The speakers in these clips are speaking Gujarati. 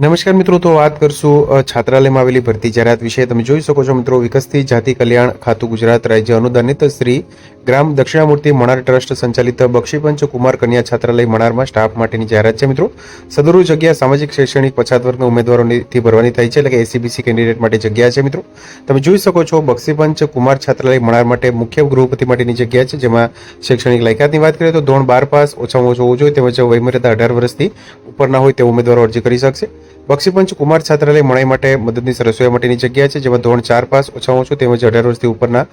નમસ્કાર મિત્રો, તો વાત કરશું છાત્રાલયમાં આવેલી ભરતી જાહેરાત વિશે. તમે જોઈ શકો છો મિત્રો, વિકસતી જાતિ કલ્યાણ ખાતું ગુજરાત રાજ્ય અનુદાનિત શ્રી ગ્રામ દક્ષિણામૂર્તિ મણાર ટ્રસ્ટ સંચાલિત બક્ષીપંચ કુમાર કન્યા છાત્રાલય મણારમાં સ્ટાફ માટેની જાહેરાત છે મિત્રો. સદરૂ જગ્યા સામાજિક શૈક્ષણિક પછાત વર્ગના ઉમેદવારોથી ભરવાની થાય છે, એટલે કે એસીબીસી કેન્ડિડેટ માટે જગ્યા છે મિત્રો. તમે જોઈ શકો છો, બક્ષીપંચ કુમાર છાત્રાલય મણાર માટે મુખ્ય ગૃહપતિ માટેની જગ્યા છે, જેમાં શૈક્ષણિક લાયકાતની વાત કરીએ તો ધોરણ બાર પાસ ઓછામાં ઓછું હોવું જોઈએ, તેમજ વયમર્યાદા અઢાર વર્ષથી ઉપરના હોય તે ઉમેદવારો અરજી કરી શકશે. બક્ષીપંચ કુમાર છાત્રાલય મણાઈ માટે મદદનીશ રસોઈયા માટેની જગ્યા છે, જેમાં ધોરણ ચાર પાસ ઓછામાં ઓછું તેમજ અઢાર વર્ષથી ઉપરના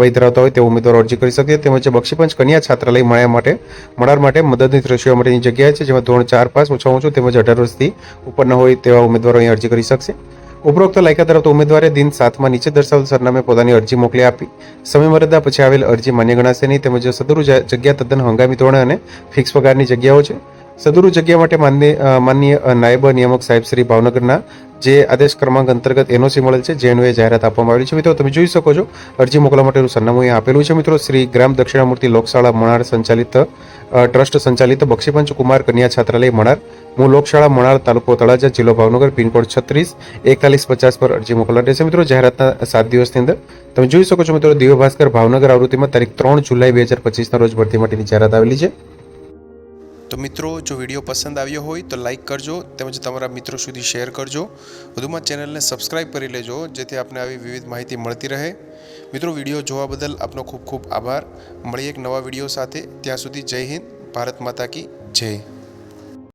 વય ધરાવતા હોય તે ઉમેદવારો અરજી કરી શકે. તેમજ બક્ષીપંચ કન્યા છાત્રાલય મણાઈ માટે, મણાર માટે મદદનીશ રસોઈયા માટેની જગ્યા છે, જેમાં ધોરણ ચાર પાસ ઓછામાં ઓછું તેમજ અઢાર વર્ષથી ઉપરના હોય તેવા ઉમેદવારો અહીં અરજી કરી શકશે. ઉપરોક્ત લાયકા ધરાવતા ઉમેદવારે દિન સાતમાં નીચે દર્શાવેલ સરનામે પોતાની અરજી મોકલી આપી. સમયમર્યાદા પછી આવેલ અરજી માન્ય ગણાશે નહીં, તેમજ સદુરુ જગ્યા તદ્દન હંગામી ધોરણે અને ફિક્સ પગારની જગ્યાઓ છે. સદુરુ જગ્યા માટે માનનીય નાયબ નિયામક સાહેબ શ્રી ભાવનગરના જે આદેશ ક્રમાંક અંતર્ગત એનઓસી મળેલ છે, જેનું એ જાહેરાત આપવામાં આવેલી છે. મિત્રો, તમે જોઈ શકો છો, અરજી મોકલવા માટેનું સરનામું અહીંયા આપેલું છે. મિત્રો, શ્રી ગ્રામ દક્ષિણામૂર્તિ લોકશાળા મણાર સંચાલિત ટ્રસ્ટ સંચાલિત બક્ષીપંચ કુમાર કન્યા છાત્રાલય મણાર હું લોકશાળા મણાર તાલુકો તળાજા જિલ્લો ભાવનગર પિનકોડ છત્રીસ, એકતાલીસ પચાસ પર અરજી મોકલવાની રહેશે મિત્રો, જાહેરાતના સાત દિવસની અંદર તમે જોઈ શકો છો, મિત્રો, દિવ્ય ભાસ્કર ભાવનગર આવૃત્તિમાં તારીખ ત્રણ જુલાઈ બે હજાર પચીસના રોજ ભરતી માટેની જાહેરાત આવેલી છે. તો મિત્રો, જો વીડિયો પસંદ આવ્યો હોય તો લાઈક કરજો તેમજ તમારા મિત્રો સુધી શેર કરજો. વધુમાં ચેનલને સબસ્ક્રાઇબ કરી લેજો, જેથી આપને આવી વિવિધ માહિતી મળતી રહે. મિત્રો, વીડિયો જોવા બદલ આપનો ખૂબ ખૂબ આભાર. મળીએ એક નવા વીડિયો સાથે. ત્યાં સુધી જય હિન્દ, ભારત માતા કી જય.